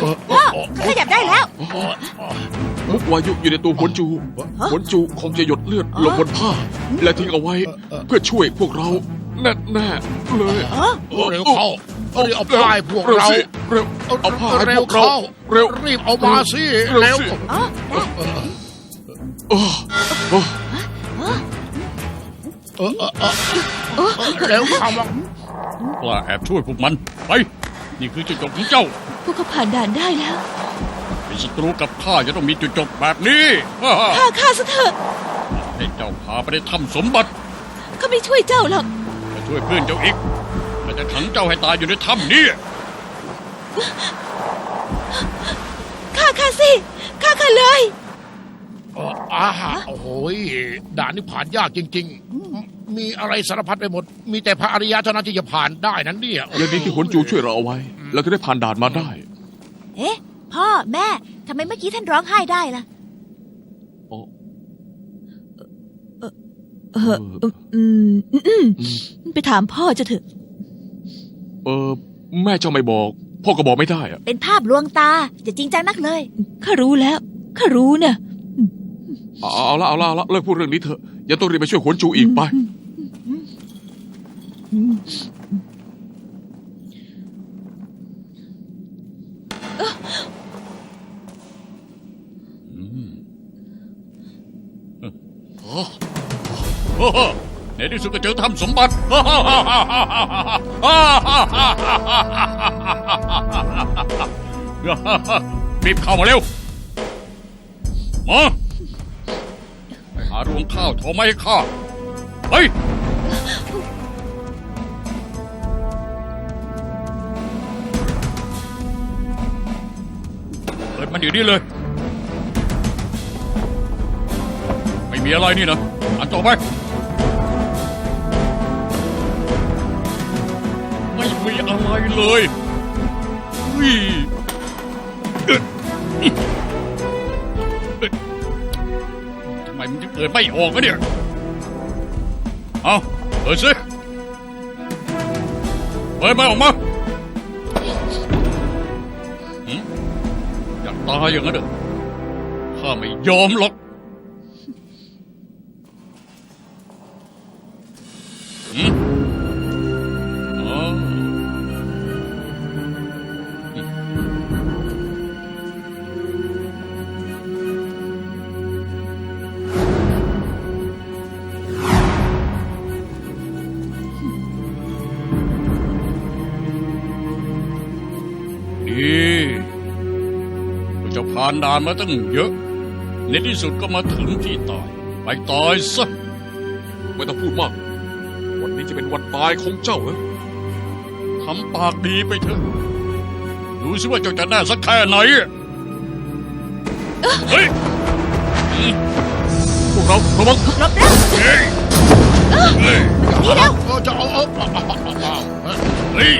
พ่อขยับได้แล้ว วายุอยู่ในตัวหวนจูหวนจูคงจะหยดเลือดลงบนผ้า และทิ้งเอาไว้เพื่อช่วยพวกเราแน่แน่ๆเลยเร็วเข้ารีบเอาผ้าให้พวกเรา สิเร็วเอาผ้าให้เร็พววกเรา เข้าเร็วรีบเอามาสิเร็ว อ๋อโอ้โอ้เออเออเออเร็วเข้ามา กล้าแอบช่วยพวกมัน ไป นี่คือจุดจบของเจ้า วกเขาผ่านด่านได้แล้วเป็นศัตรูกับข้าจะต้องมีจุดจบแบบนี้ฆ่าข้าซะเถอะให้เจ้าพาไปในถ้ำสมบัติเขาไม่ช่วยเจ้าหรอกจะช่วยเพื่อนเจ้าอีกและจะขังเจ้าให้ตายอยู่ในถ้ำนี้ฆ่าข้าสิฆ่าข้าเลย เอออาหาโอ้โหยด่านนี้ผ่านยากจริง ๆ มีอะไรสารพัดไปหมด มีแต่พระอริยะเท่านั้นที่จะผ่านได้นั้นเนี่ยยังดีที่หวนจูช่วยเราเอาไว้ แล้วก็ได้ผ่านด่านมาได้ เอ๊ะ พ่อแม่ทำไมเมื่อกี้ท่านร้องไห้ได้ล่ะ โอ้เอออืมอืมอืมไปถามพ่อจะเถอะ เออ แม่เจ้าไม่บอก พ่อก็บอกไม่ได้อะเป็นภาพลวงตาจะจริงจังนักเลยข้ารู้แล้วข้ารู้นะเอาเอาละเอาละเอาละเลิกพูดเรื่องนี้เถอะอย่าต้องรีบไปช่วยหวนจูอีกไป โอ้โห ในที่สุดก็เจอถ้ำสมบัติ รีบเข้ามาเร็ว มาไปหารวงข้าวโทรมให้ข้าเฮ้ยเปิดมันอยู่นี่เลย ไม่มีอะไรนี่นะอันต่อไป ไม่มีอะไรเลยเฮ้ยเอ๊ะทำไมมันถึงเปิดไม่ออกอะเนี่ย เอาเปิดสิเปิดไม่ออกมาอยากตายอย่างนั้นเหรอข้าไม่ยอมหรอกานด่านมาตั้งเยอะ ในที่สุดก็มาถึงที่ตาย ไปตายซะ ไม่ต้องพูดมาก วันนี้จะเป็นวันตายของเจ้านะทำปากดีไปเถอะ ดูสิว่าเจ้าจะแน่สักแค่ไหน เฮ้ย พวกเราระวังหลบแล้วเฮ้ยเฮ้ยนี่แล้วเออจะเอาเอาเอาเอาเอาเอาเฮ้ย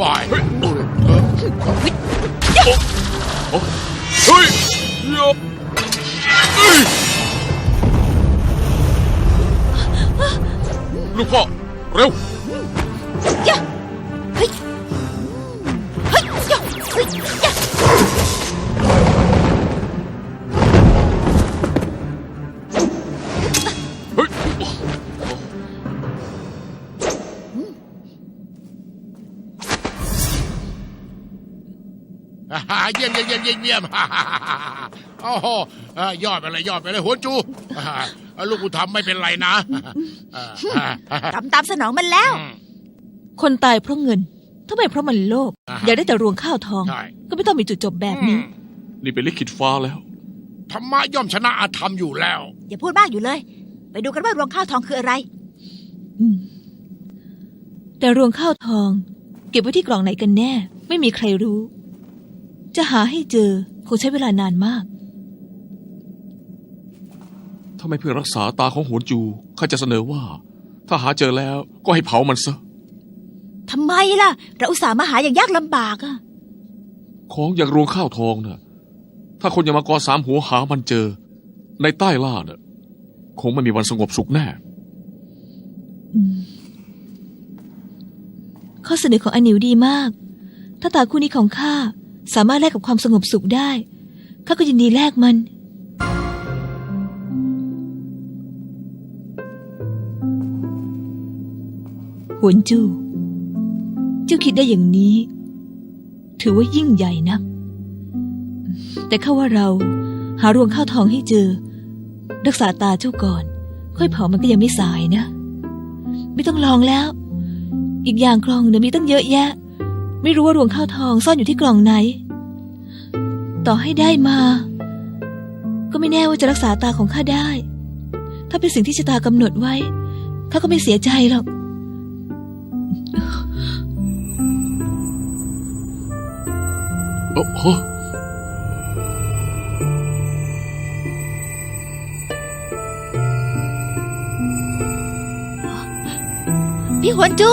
วายลูกพ่อเร็ว ยี่ยมเยี่ยมเยี่ยมฮ่าฮ่าฮ่าฮ่าโอ้โหอ่ายอดไปเลยยอดไปเลยหัวจูอ่าลูกกูทำไม่เป็นไรนะอ่าอ่าอ่าทำตามสนองมันแล้วอืมคนตายเพราะเงินถ้าไม่เพราะมันโลภอ่าฮะอยากได้แต่รวงข้าวทองใช่ก็ไม่ต้องมีจุดจบแบบนี้ นี่เป็นลิขิตฟ้าแล้วธรรมะย่อมชนะอาธรรมอยู่แล้ว อย่าพูดมากอยู่เลย ไปดูกันว่ารวงข้าวทองคืออะไรอืมแต่รวงข้าวทอง เก็บไว้ที่กล่องไหนกันแน่ ไม่มีใครรู้ จะหาให้เจอคงใช้เวลานานมาก ถ้าไม่เพื่อรักษาตาของหวนจูข้าจะเสนอว่า ถ้าหาเจอแล้วก็ให้เผามันซะทำไมล่ะ เราอุตส่าห์มาหาอย่างยากลำบากอะของอย่างรวงข้าวทองน่ะ ถ้าคนอย่างมังกรสามหัวหามันเจอ ในใต้ล่าน่ะ คงไม่มีวันสงบสุขแน่ข้อเสนอของอานิวดีมาก ถ้าตาคู่นี้ของข้า สามารถแลกกับความสงบสุขได้ข้าก็ยินดีแลกมัน หวนจูเจ้าคิดได้อย่างนี้ ถือว่ายิ่งใหญ่นัก แต่ข้าว่าเราหารวงข้าวทองให้เจอ รักษาตาเจ้าก่อน ค่อยเผามันก็ยังไม่สายนะ ไม่ต้องลองแล้ว อีกอย่างกล่องเนี่ยวมีตั้งเยอะแยะ ไม่รู้ว่ารวงข้าวทองซ่อนอยู่ที่กล่องไหน ต่อให้ได้มา ก็ไม่แน่ว่าจะรักษาตาของข้าได้ ถ้าเป็นสิ่งที่ชะตากำหนดไว้ข้าก็ไม่เสียใจหรอกเอ้อฮะพี่หวนจู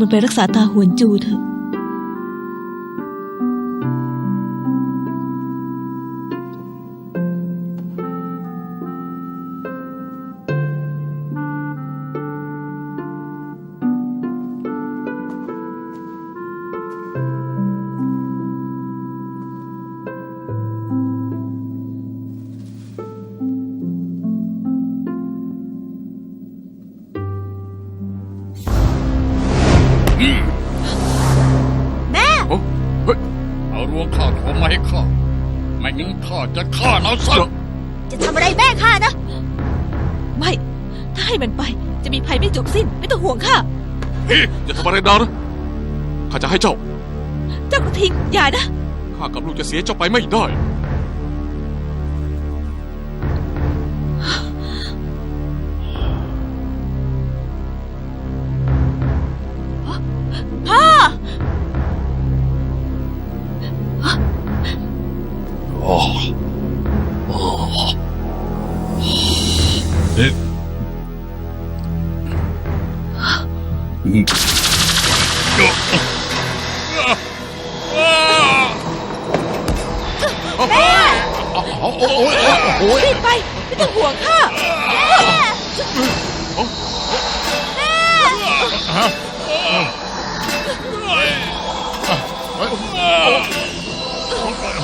มันไปรักษาตาหวนจูเถอะำอะไรแม่ข้านะ ไม่ ถ้าให้มันไปจะมีภัยไม่จบสิ้น ไม่ต้องห่วงข้าอย่าทำอะไรดานะข้าจะให้เจ้า เจ้ากระทิงอย่านะ ข้ากับลูกจะเสียเจ้าไปไม่ได้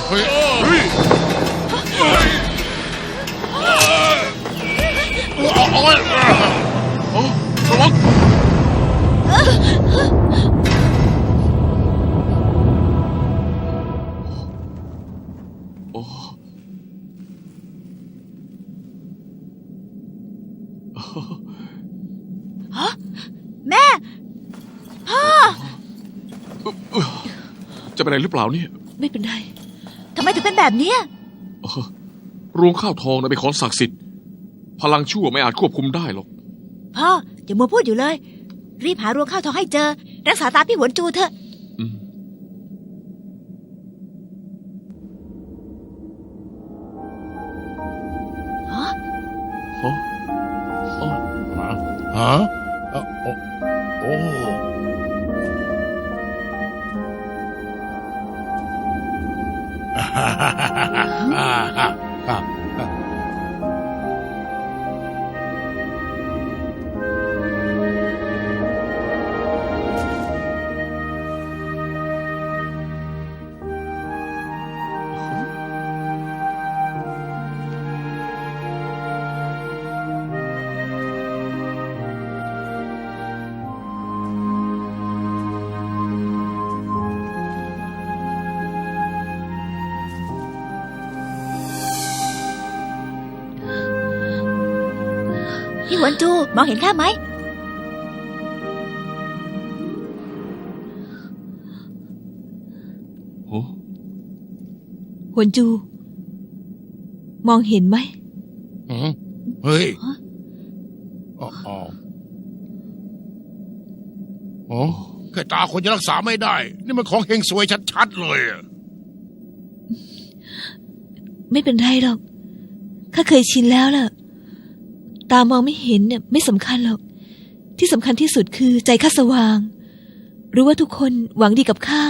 เฮ้ยเฮ้ยโอ้ยเอ้าระวังโอ้แม่ พ่อ จะเป็นอะไรหรือเปล่าเนี่ย ไม่เป็นไร ไมถึงเป็นแบบเนี้ยเออรวงข้าวทองนะเป็นของศักดิ์สิทธิ์ พลังชั่วไม่อาจควบคุมได้หรอกพ่ออย่ามัวพูดอยู่เลย รีบหารวงข้าวทองให้เจอ รักษาตาพี่หวนจูเถอะ อ่าฮะครับพี่ มองเห็นข้าไหม โอ้หวนจู มองเห็นไหม อืมเฮ้ยฮะ อ๋ออ๋อโอ้แค่ตาคนจะรักษาไม่ได้ นี่มันของเฮงสวยชัดๆเลยอะไม่เป็นไรหรอก ข้าเคยชินแล้วล่ะ ตามองไม่เห็นเนี่ยไม่สำคัญหรอก ที่สำคัญที่สุดคือใจข้าสว่าง รู้ว่าทุกคนหวังดีกับข้า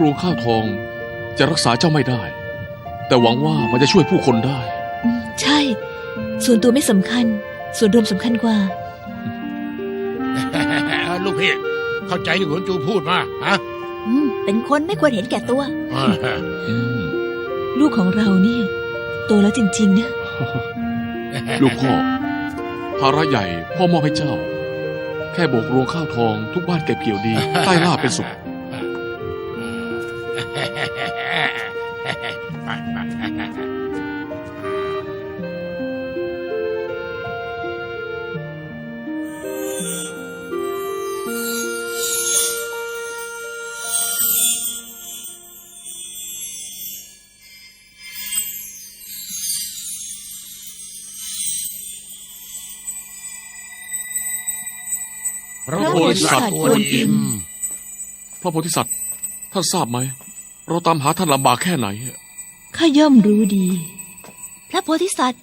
รวงข้าวทอง จะรักษาเจ้าไม่ได้ แต่หวังว่ามันจะช่วยผู้คนได้ ใช่ ส่วนตัวไม่สำคัญ ส่วนรวมสำคัญกว่า ลูกพี่เข้าใจที่หวนจูพูดมาฮะอืมเป็นคนไม่ควรเห็นแก่ตัว ลูกของเราเนี่ยโตแล้วจริง ๆ นะ ลูกพ่อ ภาระใหญ่พ่อมอบให้เจ้า แค่โบกรวงข้าวทองทุกบ้านเก็บเกี่ยวดี ใต้ล่าเป็นสุข ธิสัตว์กวนอิม พระโพธิสัตว์ ท่านทราบไหม เราตามหาท่านลำบากแค่ไหน ข้าย่อมรู้ดี พระโพธิสัตว์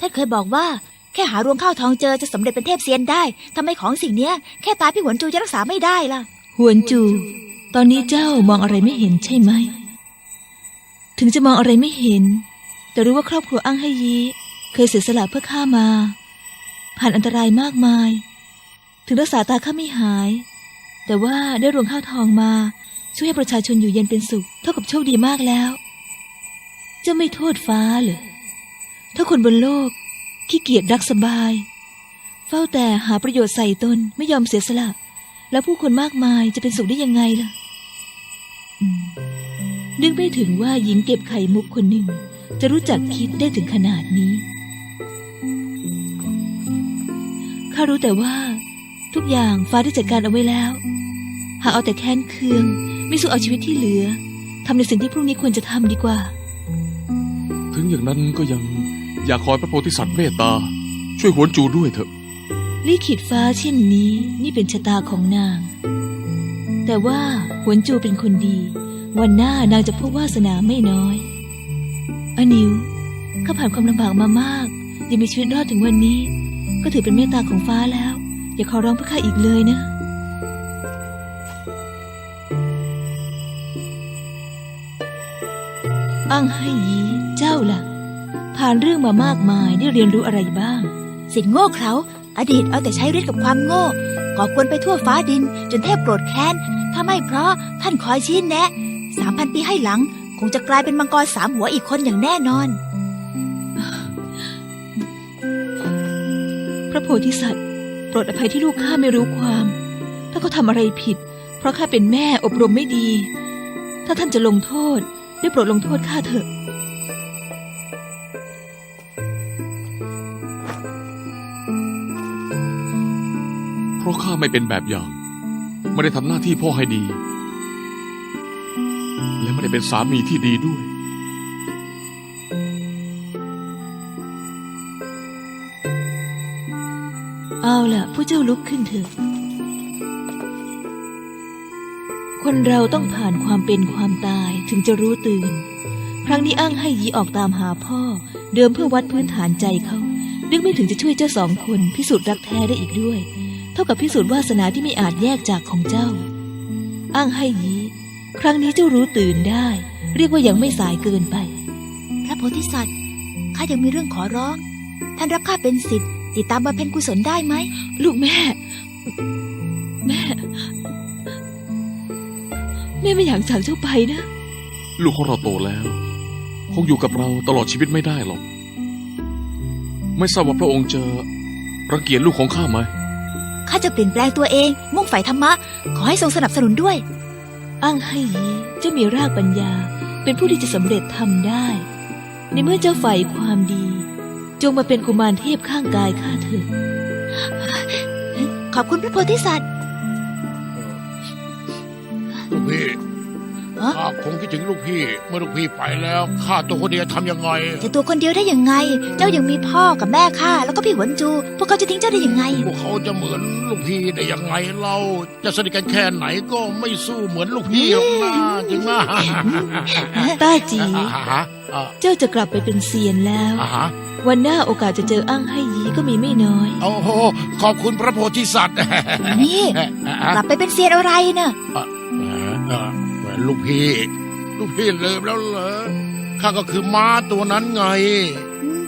ท่านเคยบอกว่า แค่หารวงข้าวทองเจอจะสำเร็จเป็นเทพเซียนได้ทำไมของสิ่งเนี้ยแค่ตายพี่หวนจูจะรักษาไม่ได้ล่ะ หวนจู ตอนนี้เจ้ามองอะไรไม่เห็นใช่ไหม ถึงจะมองอะไรไม่เห็น แต่รู้ว่าครอบครัวอั้งให้ยีเคยเสียสละเพื่อข้ามา ผ่านอันตรายมากมาย ถึงรักษาตาข้าไม่หาย แต่ว่าได้รวงข้าวทองมา ช่วยให้ประชาชนอยู่เย็นเป็นสุข เท่ากับโชคดีมากแล้ว จะไม่โทษฟ้าเหรอถ้าคนบนโลกขี้เกียจรักสบาย เฝ้าแต่หาประโยชน์ใส่ตนไม่ยอมเสียสละ แล้วผู้คนมากมายจะเป็นสุขได้ยังไงล่ะอืมนึกไม่ถึงว่าหญิงเก็บไข่มุกคนหนึ่ง จะรู้จักคิดได้ถึงขนาดนี้ข้ารู้แต่ว่า ทุกอย่างฟ้าได้จัดการเอาไว้แล้ว หากเอาแต่แค้นเคือง ไม่สู้เอาชีวิตที่เหลือทำในสิ่งที่พรุ่งนี้ควรจะทำดีกว่า ถึงอย่างนั้นก็ยังอยากขอให้พระโพธิสัตว์เมตตา ช่วยหวนจูด้วยเถอะ ลิขิตฟ้าเช่นนี้นี่เป็นชะตาของนาง แต่ว่าหวนจูเป็นคนดี วันหน้านางจะพบวาสนาไม่น้อยอนิวข้าผ่านความลำบากมามาก ยังมีชีวิตรอดถึงวันนี้ ก็ถือเป็นเมตตาของฟ้าแล้ว อย่าขอร้องเพื่อข้าอีกเลยนะอั้งให้ยีเจ้าล่ะ ผ่านเรื่องมามากมายได้เรียนรู้อะไรบ้าง สิ่งโง่เขลาอดีตเอาแต่ใช้ฤทธิ์กับความโง่ก่อกวนไปทั่วฟ้าดิน จนเทพโกรธแค้น ถ้าไม่เพราะท่านคอยชี้แนะสามพันปีให้หลัง คงจะกลายเป็นมังกรสามหัวอีกคนอย่างแน่นอน พระโพธิสัตว์โป รดอภัยที่ลูกข้าไม่รู้ความ ถ้าเขาทำอะไรผิด เพราะข้าเป็นแม่อบรมไม่ดี ถ้าท่านจะลงโทษได้โปรดลงโทษข้าเถอะ เพราะข้าไม่เป็นแบบอย่าง ไม่ได้ทำหน้าที่พ่อให้ดี และไม่ได้เป็นสามีที่ดีด้วย เอาล่ะผู้เจ้าลุกขึ้นเถอะคนเราต้องผ่านความเป็นความตายถึงจะรู้ตื่น ครั้งนี้อ้างให้ยีออกตามหาพ่อ เดิมเพื่อวัดพื้นฐานใจเขา นึกไม่ถึงจะช่วยเจ้าสองคนพิสูจน์รักแท้ได้อีกด้วย เท่ากับพิสูจน์วาสนาที่ไม่อาจแยกจากของเจ้า อ้างให้ยีครั้งนี้เจ้ารู้ตื่นได้ เรียกว่ายังไม่สายเกินไป พระโพธิสัตว์ข้ายังมีเรื่องขอร้อง ท่านรับข้าเป็นสิทธิ์ ติดตามบำเพ็ญกุศลได้ไหม ลูกแม่ แม่ แม่ไม่อยากจากเจ้าไปนะ ลูกของเราโตแล้ว คงอยู่กับเราตลอดชีวิตไม่ได้หรอก ไม่ทราบว่าพระองค์จะรังเกียจลูกของข้าไหมข้าจะเปลี่ยนแปลงตัวเอง มุ่งใฝ่ธรรมะ ขอให้ทรงสนับสนุนด้วย อ้างให้ยีเจ้ามีรากปัญญา เป็นผู้ที่จะสำเร็จทำได้ ในเมื่อเจ้าใฝ่ความดีจ งมาเป็นกุมารเทพข้างกายข้าเถิดขอบคุณพระโพธิสัตว์ลูกพี่ฮะข้าคงคิดถึงลูกพี่ เมื่อลูกพี่ไปแล้วข้าตัวคนเดียวทำยังไงจะตัวคนเดียวได้ยังไง เจ้ายังมีพ่อกับแม่ข้าแล้วก็พี่หวนจู พวกเขาจะทิ้งเจ้าได้ยังไง พวกเขาจะเหมือนลูกพี่ได้ยังไงเราจะสนิทกันแค่ไหนก็ไม่สู้เหมือนลูกพี่หรอกนะจริงมากต้าจีอ่าฮะอ่าเจ้าจะกลับไปเป็นเซียนแล้วอ่าฮะ วันหน้าโอกาสจะเจออ้างให้ยีก็มีไม่น้อย โอ้โหขอบคุณพระโพธิสัตว์นี่กลับไปเป็นเซียนอะไรเน่ะอ่าอ่าแหวนลูกพี่ ลูกพี่ลืมแล้วเหรอข้าก็คือม้าตัวนั้นไง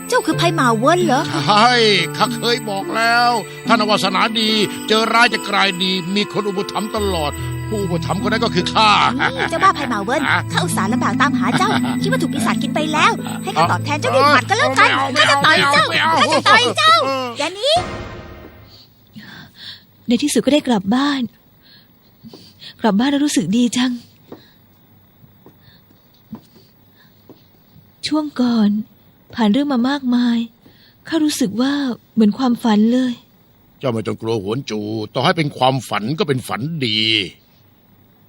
เจ้าคือไพ่หมาเวินเหรอ ใช่ข้าเคยบอกแล้ว ท่านวาสนาดี เจอร้ายจะกลายดี มีคนอุปถัมภ์ตลอด ผู้อุปถัมภ์คนนั้นก็คือข้านี่เจ้าบ้าไพ่หมาเวินข้าอุตส่าห์ลำบากตามหาเจ้า คิดว่าถูกปีศาจกินไปแล้ว ให้ข้าตอบแทนเจ้าด้วยหมัดก็แล้วกันข้าจะต่อยเจ้าข้าจะต่อยเจ้าอย่าหนี้ในที่สุดก็ได้กลับบ้าน กลับบ้านแล้วรู้สึกดีจัง ช่วงก่อน ผ่านเรื่องมามากมายข้ารู้สึกว่าเหมือนความฝันเลย เจ้าไม่ต้องกลัวหวนจู ต่อให้เป็นความฝันก็เป็นฝันดี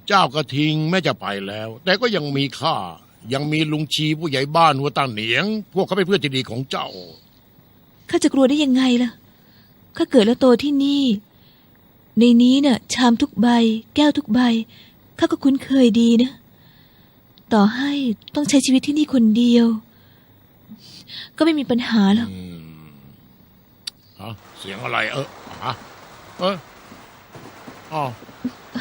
เจ้ากระทิงแม้จะไปแล้ว แต่ก็ยังมีข้ายังมีลุงชีผู้ใหญ่บ้านหัวตาเหนียง พวกเขาเป็นเพื่อนที่ดีของเจ้าข้าจะกลัวได้ยังไงล่ะข้าเกิดและโตที่นี่ ในนี้น่ะ ชามทุกใบ แก้วทุกใบข้าก็คุ้นเคยดีนะ ต่อให้ต้องใช้ชีวิตที่นี่คนเดียว ก็ไม่มีปัญหาหรอกอืมฮะเสียงอะไรเออฮะเอออ๋อ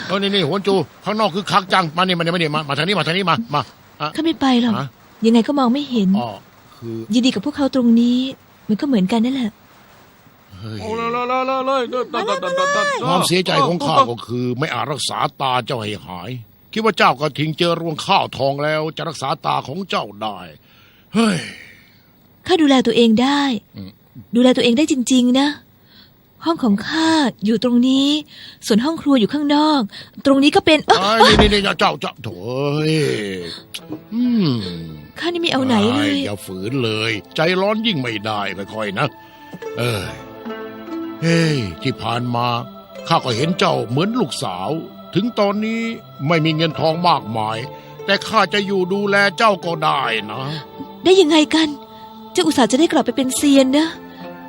เออนี่นี่หวนจูข้างนอกคือคักจังมานี่มานี่มานี่มามาทางนี้มาทางนี้มามาอะ ข้าไม่ไปหรอก ฮะ ยังไงก็มองไม่เห็น อ๋อคือยินดีกับพวกเขาตรงนี้ มันก็เหมือนกันนั่นแหละ เฮ้ยโอ้เลยเลยเลยเลยเลยความเสียใจของข้าก็คือ ไม่อาจรักษาตาเจ้าให้หาย คิดว่าเจ้ากระทิงเจอรวงข้าวทองแล้ว จะรักษาตาของเจ้าได้ เฮ้ย ข้าดูแลตัวเองได้ อืม ดูแลตัวเองได้จริง ๆ นะ ห้องของข้าอยู่ตรงนี้ ส่วนห้องครัวอยู่ข้างนอก ตรงนี้ก็เป็นเอ้อเอ้ยนี่นี่นี่เจ้าเจ้าโถ่เอ้ยอืมข้านี่ไม่เอาไหนเลยอย่าฝืนเลย ใจร้อนยิ่งไม่ได้ค่อยๆนะ เออเฮ้ยที่ผ่านมาข้าก็เห็นเจ้าเหมือนลูกสาว ถึงตอนนี้ไม่มีเงินทองมากมาย แต่ข้าจะอยู่ดูแลเจ้าก็ได้นะ ได้ยังไงกัน เจ้าอุตส่าห์จะได้กลับไปเป็นเซียนนะ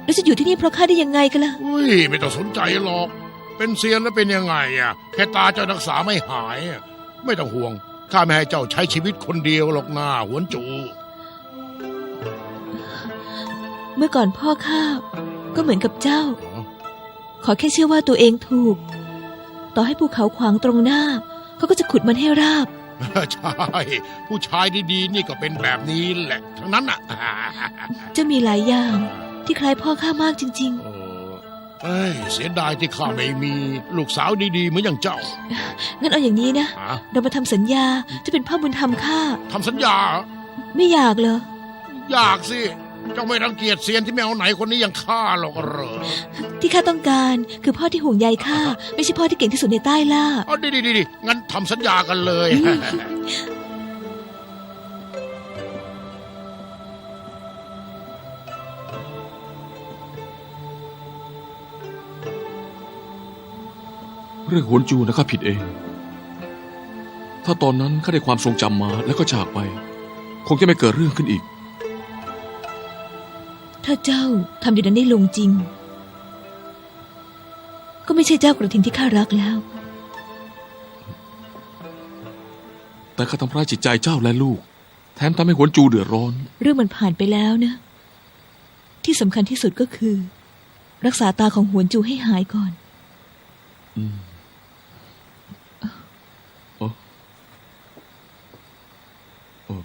แล้วจะอยู่ที่นี่เพราะข้าได้ยังไงกันล่ะอุ้ยไม่ต้องสนใจหรอก เป็นเซียนแล้วเป็นยังไงอะแค่ตาเจ้ารักษาไม่หายอะไม่ต้องห่วงข้าไม่ให้เจ้าใช้ชีวิตคนเดียวหรอกนาหวนจู เมื่อก่อนพ่อข้าก็เหมือนกับเจ้าขอแค่เชื่อว่าตัวเองถูก ต่อให้ภูเขาขวางตรงหน้าเขาก็จะขุดมันให้ราบ ใช่ผู้ชายดีๆนี่ก็เป็นแบบนี้แหละ ทั้งนั้นอะ เจะมีหลายอย่าง ที่คล้ายพ่อข้ามากจริงเออเอ้ยเสียดายที่ข้าไม่มีลูกสาวดีๆเหมือนอย่างเจ้าๆงั้นเอาอย่างนี้นะ ฮะเรามาทำสัญญาจะเป็นพ่อบุญธรรมข้า ทำสัญญาเหรอไม่อยากเหรอ อยากสิ เจ้าไม่รังเกียจเซียนที่ไม่เอาไหนคนนี้อย่างข้าหรอกเหรอที่ข้าต้องการคือพ่อที่ห่วงใยข้า ไม่ใช่พ่อที่เก่งที่สุดในใต้ล่า เอาดีดีดีงั้นทำสัญญากันเลย เรื่องหวนจูนะข้าผิดเอง ถ้าตอนนั้นข้าได้ความทรงจำมาแล้วก็จากไป คงจะไม่เกิดเรื่องขึ้นอีก ถ้าเจ้าทำอย่างนั้นได้ลงจริง ก็ไม่ใช่เจ้ากระทิงที่ข้ารักแล้ว แต่ข้าทำร้ายจิตใจเจ้าและลูก แถมทำให้หวนจูเดือดร้อน เรื่องมันผ่านไปแล้วนะ ที่สำคัญที่สุดก็คือ รักษาตาของหวนจูให้หายก่อน อืมโอ้โอ้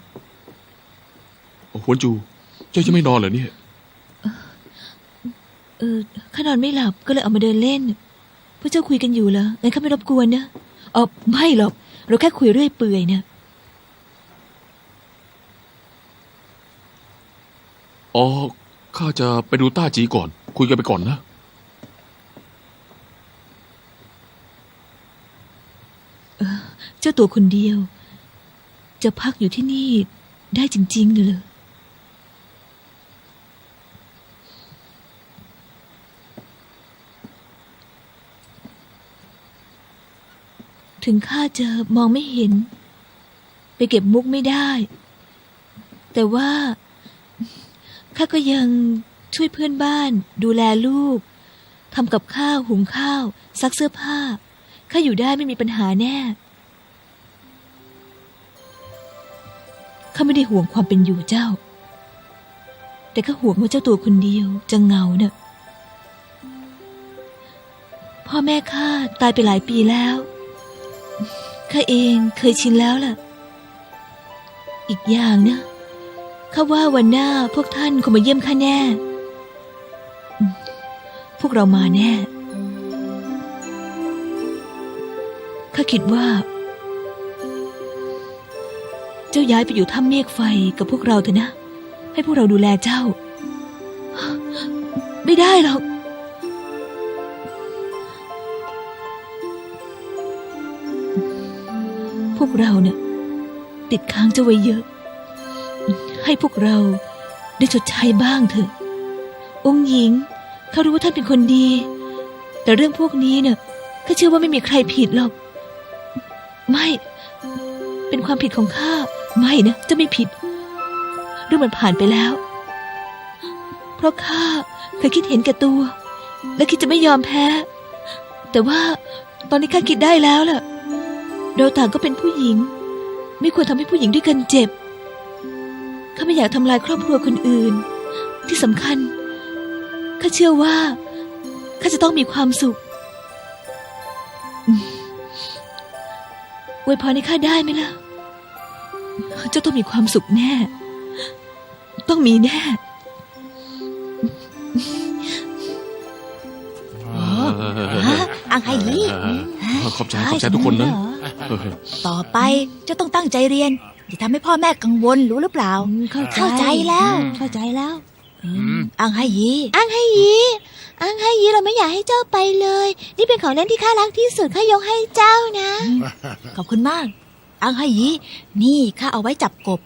โอ้ หวนจู เจ้าจะไม่นอนเหรอเนี่ย เออข้านอนไม่หลับก็เลยออกมาเดินเล่นพวกเจ้าคุยกันอยู่เหรองั้นข้าไม่รบกวนนะอ๋อไม่หรอก เราแค่คุยเรื่อยเปื่อยนะอ๋อข้าจะไปดูต้าจีก่อน คุยกันไปก่อนนะเจ้าตัวคนเดียว จะพักอยู่ที่นี่ได้จริงๆเหร ถึงข้าจะมองไม่เห็น ไปเก็บมุกไม่ได้ แต่ว่าข้าก็ยังช่วยเพื่อนบ้าน ดูแลลูกทำกับข้าวหุงข้าว ซักเสื้อผ้าข้าอยู่ได้ไม่มีปัญหาแน่ข้าไม่ได้ห่วงความเป็นอยู่เจ้า แต่ข้าห่วงว่าเจ้าตัวคนเดียวจะเงาเนะ่ะพ่อแม่ข้าตายไปหลายปีแล้ว ข้าเองเคยชินแล้วล่ะ อีกอย่างนะข้าว่าวันหน้าพวกท่านคงมาเยี่ยมข้าแน่ พวกเรามาแน่ ข้าคิดว่า เจ้าย้ายไปอยู่ถ้ำเมฆไฟกับพวกเราเถอะนะ ให้พวกเราดูแลเจ้า ไม่ได้หรอก พวกเราเนี่ยติดค้างเจ้าไว้เยอะ ให้พวกเราได้ชดใช้บ้างเถอะ องค์หญิงเขารู้ว่าท่านเป็นคนดี แต่เรื่องพวกนี้เนี่ยข้าเชื่อว่าไม่มีใครผิดหรอก ไม่ เป็นความผิดของข้า ไม่นะจะไม่ผิด เรื่องมันผ่านไปแล้ว เพราะข้าเคยคิดเห็นแก่ตัว และคิดจะไม่ยอมแพ้ แต่ว่าตอนนี้ข้าคิดได้แล้วล่ะ เราต่างก็เป็นผู้หญิง ไม่ควรทำให้ผู้หญิงด้วยกันเจ็บ ข้าไม่อยากทำลายครอบครัวคนอื่น ที่สำคัญ ข้าเชื่อว่า ข้าจะต้องมีความสุขอืมอวยพรให้ข้าได้ไหมล่ะ เจ้าต้องมีความสุขแน่ ต้องมีแน่ฮะอังไฮยีขอบใจขอบใจทุกคนนะ ใช่เหรอเออต่อไปเจ้าต้องตั้งใจเรียน อย่าทำให้พ่อแม่กังวลรู้หรือเปล่า เข้าใจแล้ว เข้าใจแล้วอังไฮยีอังไฮยีอังไฮยีเราไม่อยากให้เจ้าไปเลย นี่เป็นของเล่นที่ข้ารักที่สุดข้ายกให้เจ้านะ ขอบคุณมาก อังไฮยีนี่ข้าเอาไว้จับกบ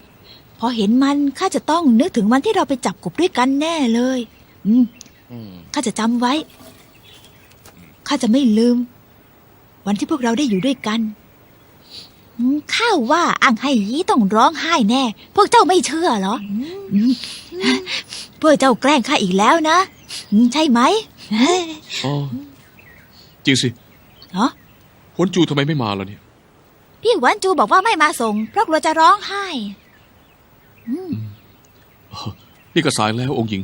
พอเห็นมันข้าจะต้องนึกถึงวันที่เราไปจับกบด้วยกันแน่เลย อืมข้าจะจำไว้ข้าจะไม่ลืม วันที่พวกเราได้อยู่ด้วยกันอืม ข้าว่าอังไฮยีต้องร้องไห้แน่ พวกเจ้าไม่เชื่อเหรออืมพวกเจ้าแกล้งข้าอีกแล้วนะอืมใช่ไหมอ๋อจริงสิเหรอหวนจูทำไมไม่มาล่ะเนี่ย พี่หวนจูบอกว่าไม่มาส่ง เพราะกลัวจะร้องไห้อืมนี่ก็สายแล้วองค์หญิง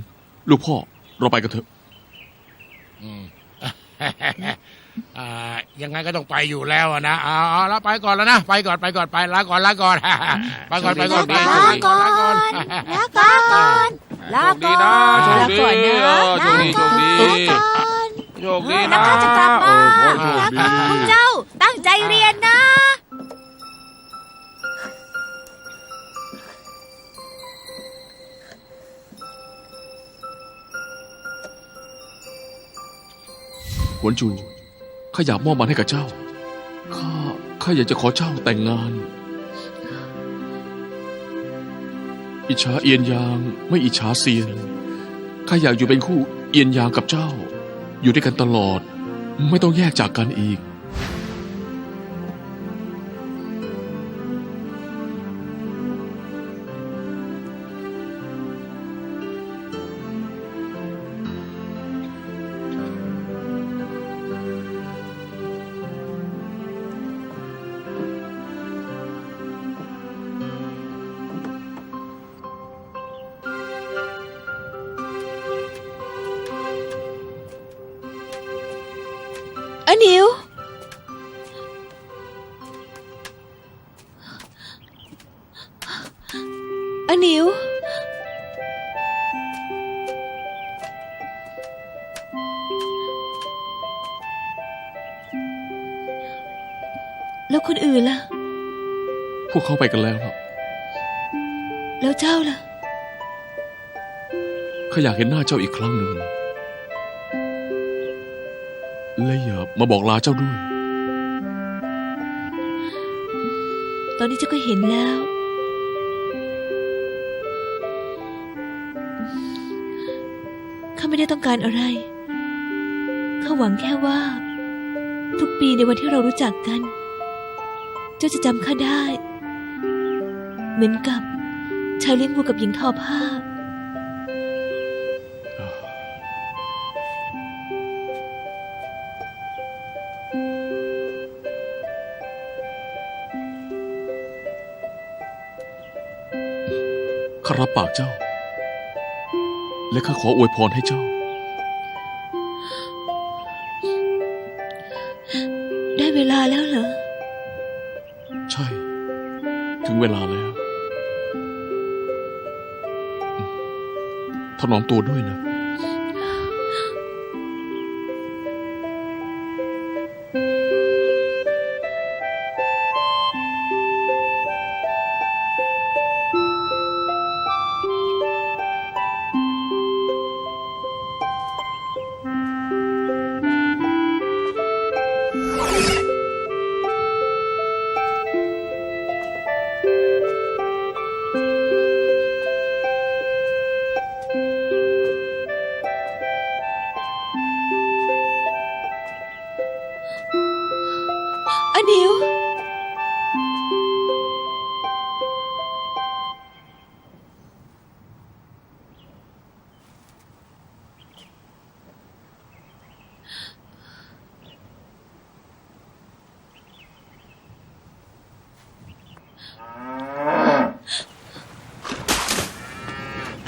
ลูกพ่อเราไปกันเถอะอ่า ยังไงก็ต้องไปอยู่แล้วอะนะเอาเอาแล้วไปก่อนแล้วนะ ไปก่อนไปก่อนไปลาก่อนลาก่อนไปก่อนไปก่อนไปลาก่อนลาก่อนลาก่อนลาก่อนโชคดีนะลาก่อนโชคดีโชคดีลาก่อนโชคดีแล้นะวข้าจะกลับมาโอ้โหโชคดีพวกเจ้าตั้งใจเรียนนะหวนจู ข้าอยากมอบมันให้กับเจ้า ข้า ข้าอยากจะขอเจ้าแต่งงาน อิจฉาเอียนยางไม่อิจฉาเซียน ข้าอยากอยู่เป็นคู่เอียนยางกับเจ้า อยู่ด้วยกันตลอด ไม่ต้องแยกจากกันอีก เขาไปกันแล้วครับแล้วเจ้าล่ะข้าอยากเห็นหน้าเจ้าอีกครั้งหนึ่งและอย่ามาบอกลาเจ้าด้วย ตอนนี้เจ้าก็เห็นแล้ว ข้าไม่ได้ต้องการอะไร ข้าหวังแค่ว่า ทุกปีในวันที่เรารู้จักกัน เจ้าจะจำข้าได้ เหมือนกับชายเลี้ยงวัวกับหญิงทอผ้า ข้ารับปากเจ้า และข้าขออวยพรให้เจ้า ถนอมตัวด้วยนะ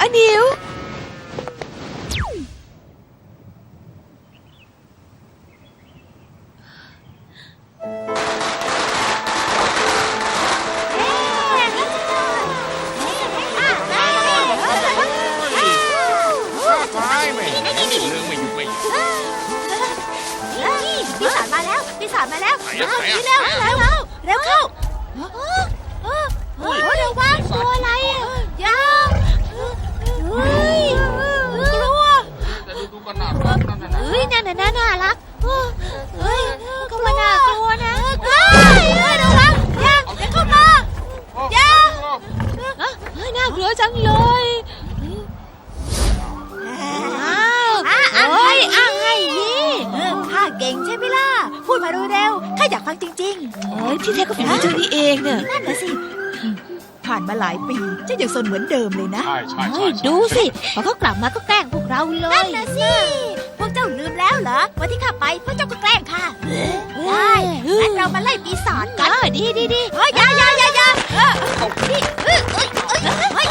อั พูดมาเร็วๆข้าอยากฟังจริงโอ้ยที่แท้ก็เป็นเจ้านี่เองเนี่ยๆนั่นนะสิ ผ่านมาหลายปีเจ้ายังสนเหมือนเดิมเลยนะ ใช่ใช่ใช่เฮ้ยดูสิพอเขากลับมาก็แกล้งพวกเราเลนั่ยนนะสิ พวกเจ้าลืมแล้วเหรอ วันที่ข้าไปพวกเจ้าก็แกล้งค่ะได้งั้นเรามาไล่ปีศาจกันอ่าดีดีดีเฮ้ยอยาอยาอยาอยาเออนี่เอ้ยเอ้ยเอ้ยเฮ้ย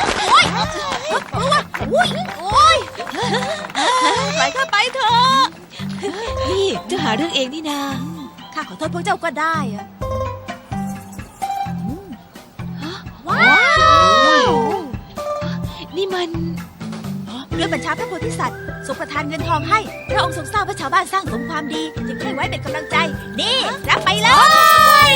โอ้ยกลัวอุ้ยโอ้ยปล่อยข้าไปเถอะ นี่เจ้าหาเรื่องเองนี่นาข้าขอโทษพวกเจ้าก็ได้อะว้าวนี่มันด้วยบัญชาพระโพธิสัตว์ทรงประทานเงินทองให้ พระองค์ทรงทราบว่าชาวบ้านสร้างสมความดี จึงให้ไว้เป็นกำลังใจ นี่ รับไปเลย